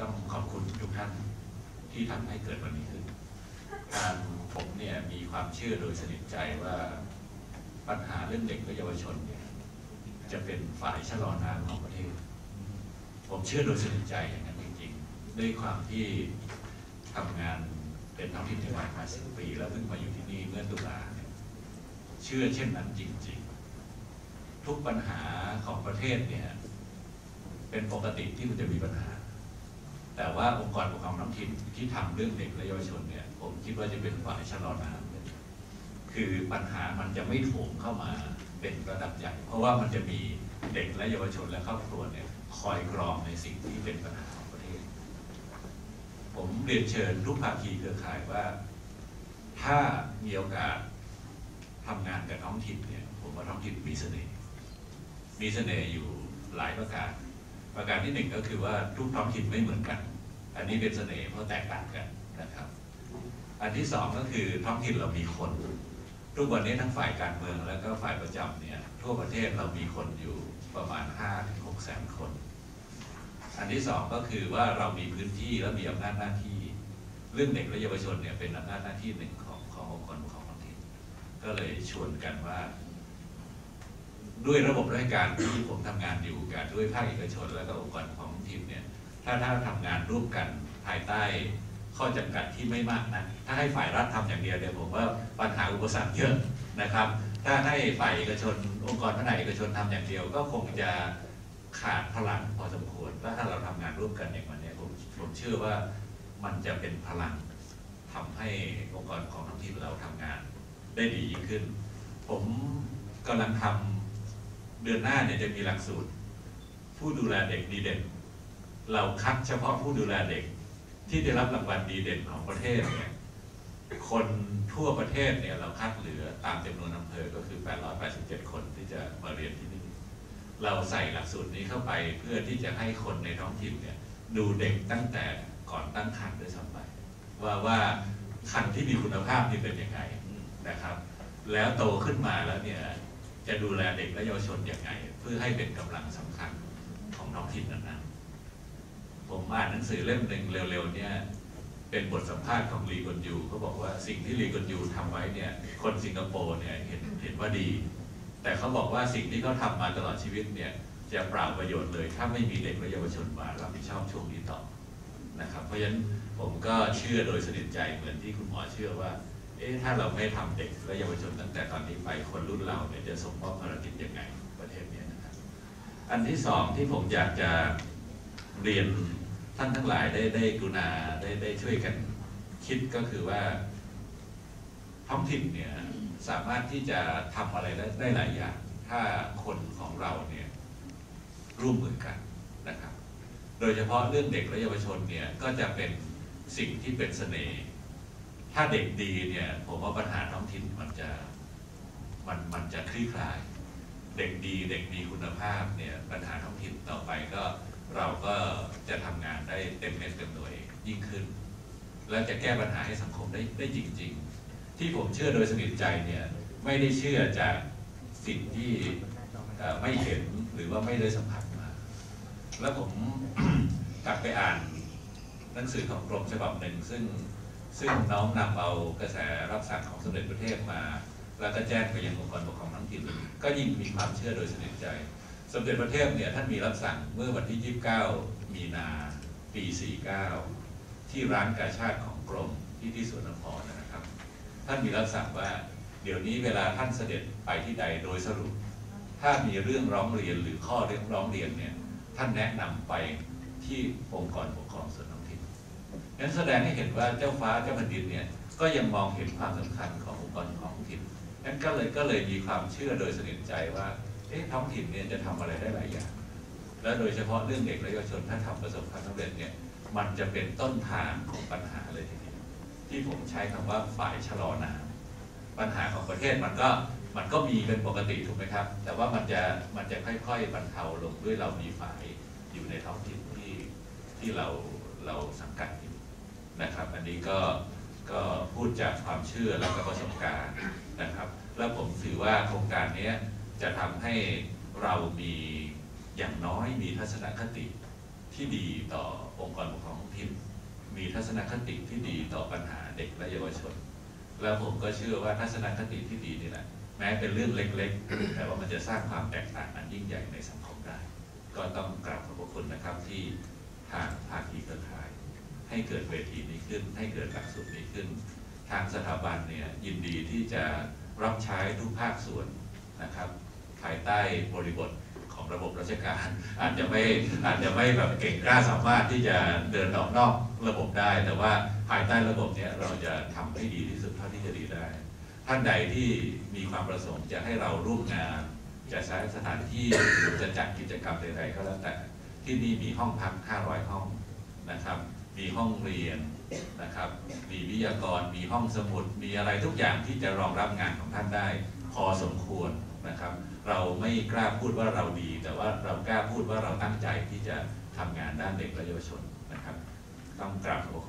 ต้องขอบคุณทุกท่านที่ทำให้เกิดวันนี้ขึ้นการผมเนี่ยมีความเชื่อโดยสนิทใจว่าปัญหาเรื่องเด็กและเยาวชนเนี่ยจะเป็นฝ่ายชะลอน้ำของประเทศ ผมเชื่อโดยสนิทใจอย่างนั้นจริงๆ ด้วยความที่ทำงานเป็นท้องถิ่นจังหวัดมาสิบปี แล้วเพิ่งมาอยู่ที่นี่เมื่อตุลาเนี่ยเชื่อเช่นนั้นจริง ๆ ทุกปัญหาของประเทศเนี่ยเป็นปกติที่มันจะมีปัญหา แต่ว่าองค์กรปกครองท้องถิ่นที่ทำเรื่องเด็กและเยาวชนเนี่ยผมคิดว่าจะเป็นฝ่ายชะลอน้ำคือปัญหามันจะไม่โถมเข้ามาเป็นระดับใหญ่ เพราะว่ามันจะมีเด็กและเยาวชนและครอบครัวเนี่ยคอยกรองในสิ่งที่เป็นปัญหาของประเทศ ผมเรียนเชิญทุกภาคีเครือข่ายว่า ถ้ามีโอกาสทำงานกับท้องถิ่นเนี่ยผมว่าท้องถิ่นมีเสน่ห์มีเสน่ห์อยู่หลายประการ ประการที่หนึ่งก็คือว่าทุกท้องถิ่นไม่เหมือนกัน อันนี้เป็นเสน่ห์เพราะแตกต่างกันนะครับ อันที่สองก็คือท้องถิ่นเรามีคน ทุกวันนี้ทั้งฝ่ายการเมืองแล้วก็ฝ่ายประจำเนี่ยทั่วประเทศเรามีคนอยู่ประมาณ5ถึง6แสนคน อันที่สองก็คือว่าเรามีพื้นที่และมีอำนาจหน้าที่ เรื่องเด็กและเยาวชนเนี่ยเป็นอำนาจหน้าที่หนึ่งของขององค์กรปกครองท้องถิ่นก็เลยชวนกันว่า ด้วยระบบราชการที่ผมทำงานอยู่กันด้วยภาคเอกชน แล้วก็องค์กรปกครองท้องถิ่นเนี่ยถ้าถ้าทำงานร่วมกันภายใต้ข้อจำกัดที่ไม่มากนะถ้าให้ฝ่ายรัฐทำอย่างเดียวเดี๋ยวผมว่าปัญหาอุปสรรคเยอะนะครับ ถ้าให้ฝ่ายเอกชน องค์กรภาคเอกชนทำอย่างเดียว ก็คงจะขาดพลังพอสมควรถ้าถ้าเราทำงานร่วมกันอย่างวันนี้ผมผมเชื่อว่ามันจะเป็นพลังทำให้องค์กรของท้องถิ่นเราทำงาน ได้ดียิ่งขึ้น ผมกำลังทำเดือนหน้าเนี่ยจะมีหลักสูตร ผู้ดูแลเด็กดีเด่น เราคัดเฉพาะผู้ดูแลเด็ก ที่ได้รับรางวัลดีเด่นของประเทศเนี่ยคนทั่วประเทศเนี่ยเราคัดเหลือตามจำนวนอำเภอก็คือ 887 คนที่จะมาเรียนที่นี่ เราใส่หลักสูตรนี้เข้าไปเพื่อที่จะให้คนในท้องถิ่นเนี่ยดูเด็กตั้งแต่ก่อนตั้งครรภ์ด้วยซ้ำไปว่าว่าครรภ์ที่มีคุณภาพนี่เป็นยังไงนะครับ แล้วโตขึ้นมาแล้วเนี่ย จะดูแลเด็กและเยาวชนอยังไง เพื่อให้เป็นกำลังสำคัญของท้องถิ่นนั้นๆผมอ่านหนังสือเล่มหนึ่งเร็วๆเนี่ยเป็นบทสัมภาษณ์ของลีกอนยูเขาบอกว่าสิ่งที่ลีกอนยูทำไว้เนี่ยคนสิงคโปร์เนี่ยเห็นเห็นว่าดี แต่เขาบอกว่าสิ่งที่เขาทำมาตลอดชีวิตเนี่ยจะเปล่าประโยชน์เลย ถ้าไม่มีเด็กและเยาวชนมารับผิดชอบช่วงนี้ต่อนะครับ เพราะฉะนั้นผมก็เชื่อโดยสนิทใจเหมือนที่คุณหมอเชื่อว่า เอ๊ะถ้าเราไม่ทำเด็กและเยาวชนตั้งแต่ตอนนี้ไปคนรุ่นเราเนี่ยจะส่งมอบภารกิจยังไงประเทศเนี้นะครับ อันที่สองที่ผมอยากจะเรียนท่านทั้งหลายได้ได้กรุณาได้ได้ช่วยกันคิดก็คือว่าท้องถิ่นเนี่ยสามารถที่จะทำอะไรได้ได้หลายอย่าง ถ้าคนของเราเนี่ยร่วมมือกันนะครับ โดยเฉพาะเรื่องเด็กและเยาวชนเนี่ยก็จะเป็นสิ่งที่เป็นเสน่ห์ ถ้าเด็กดีเนี่ยผมว่าปัญหาท้องถิ่นมันจะมันมันจะคลี่คลาย เด็กดีเด็กมีคุณภาพเนี่ยปัญหาท้องถิ่นต่อไปก็เราก็จะทำงานได้เต็มเม็ดเต็มหน่วยยิ่งขึ้น และจะแก้ปัญหาให้สังคมได้ได้จริง ๆ ที่ผมเชื่อโดยสนิทใจเนี่ยไม่ได้เชื่อจากสิ่งที่ไม่เห็นหรือว่าไม่ได้สัมผัสมา แล้วผมกลับไปอ่านหนังสือของกรมฉบับหนึ่งซึ่ง ซึ่งน้องนำเอากระแสรับสั่งของสมเด็จพระเทพมา แล้วก็แจ้งไปยังองค์กรปกครองท้องถิ่นก็ยิ่งมีความเชื่อโดยสนิทใจ สมเด็จพระเทพเนี่ยท่านมีรับสั่งเมื่อวันที่ 29 มีนาปี 49 ที่ร้านกาชาติของกรมที่ที่สวนน้ำพรนะครับ ท่านมีรับสั่งว่าเดี๋ยวนี้เวลาท่านเสด็จไปที่ใดโดยสรุป ถ้ามีเรื่องร้องเรียนหรือข้อเรียกร้องเรียนเนี่ยท่านแนะนำไปที่องค์กรปกครองส่วนท้อง นั้นแสดงให้เห็นว่าเจ้าฟ้าเจ้าแผ่นดินเนี่ยก็ยังมองเห็นความสำคัญขององค์กรของท้องถิ่นนั้นก็เลยก็เลยมีความเชื่อโดยสนิทใจว่าเอ๊ะท้องถิ่นเนี่ยจะทำอะไรได้หลายอย่าง และโดยเฉพาะเรื่องเด็กและเยาวชนถ้าทำประสบความสำเร็จเนี่ยมันจะเป็นต้นทางของปัญหาเลยทีเดียวที่ผมใช้คำว่าฝ่ายชะลอน้ำปัญหาของประเทศมันก็มันก็มีเป็นปกติถูกไหมครับ แต่ว่ามันจะมันจะค่อยๆบรรเทาลงด้วยเรามีฝ่ายอยู่ในท้องถิ่นที่ที่เราเราสังกัดอยู่ นะครับ อันนี้ก็ก็พูดจากความเชื่อและก็ประสบการณ์นะครับ แล้วผมถือว่าโครงการนี้จะทำให้เรามีอย่างน้อยมีทัศนคติที่ดีต่อองค์กรปกครองท้องถิ่นมีทัศนคติที่ดีต่อปัญหาเด็กและเยาวชน แล้วผมก็เชื่อว่าทัศนคติที่ดีนี่แหละแม้เป็นเรื่องเล็กๆ แต่ว่ามันจะสร้างความแตกต่างอันยิ่งใหญ่ในสังคมได้ ก็ต้องกราบขอบพระคุณนะครับที่ทางภาคีเครือข่าย ให้เกิดเวทีนี้ขึ้น ให้เกิดหลักสูตรนี้ขึ้น ทางสถาบันเนี่ยยินดีที่จะรับใช้ทุกภาคส่วนนะครับภายใต้บริบทของระบบราชการ อาจจะไม่อาจจะไม่แบบเก่งกล้าสามารถที่จะเดินออกนอกระบบได้ แต่ว่าภายใต้ระบบเนี้ยเราจะทำให้ดีที่สุดเท่าที่จะดีได้ ท่านใดที่มีความประสงค์จะให้เราร่วมงาน จะใช้สถานที่หรือจะจัดกิจกรรมใดๆก็แล้วแต่ที่นี่มีห้องพัก 500 ห้องนะครับ มีห้องเรียนนะครับ มีวิทยากร มีห้องสมุด มีอะไรทุกอย่างที่จะรองรับงานของท่านได้ พอสมควรนะครับ เราไม่กล้าพูดว่าเราดี แต่ว่าเรากล้าพูดว่าเราตั้งใจที่จะทำงานด้านเด็กและเยาวชนนะครับ ต้องกราบขอบ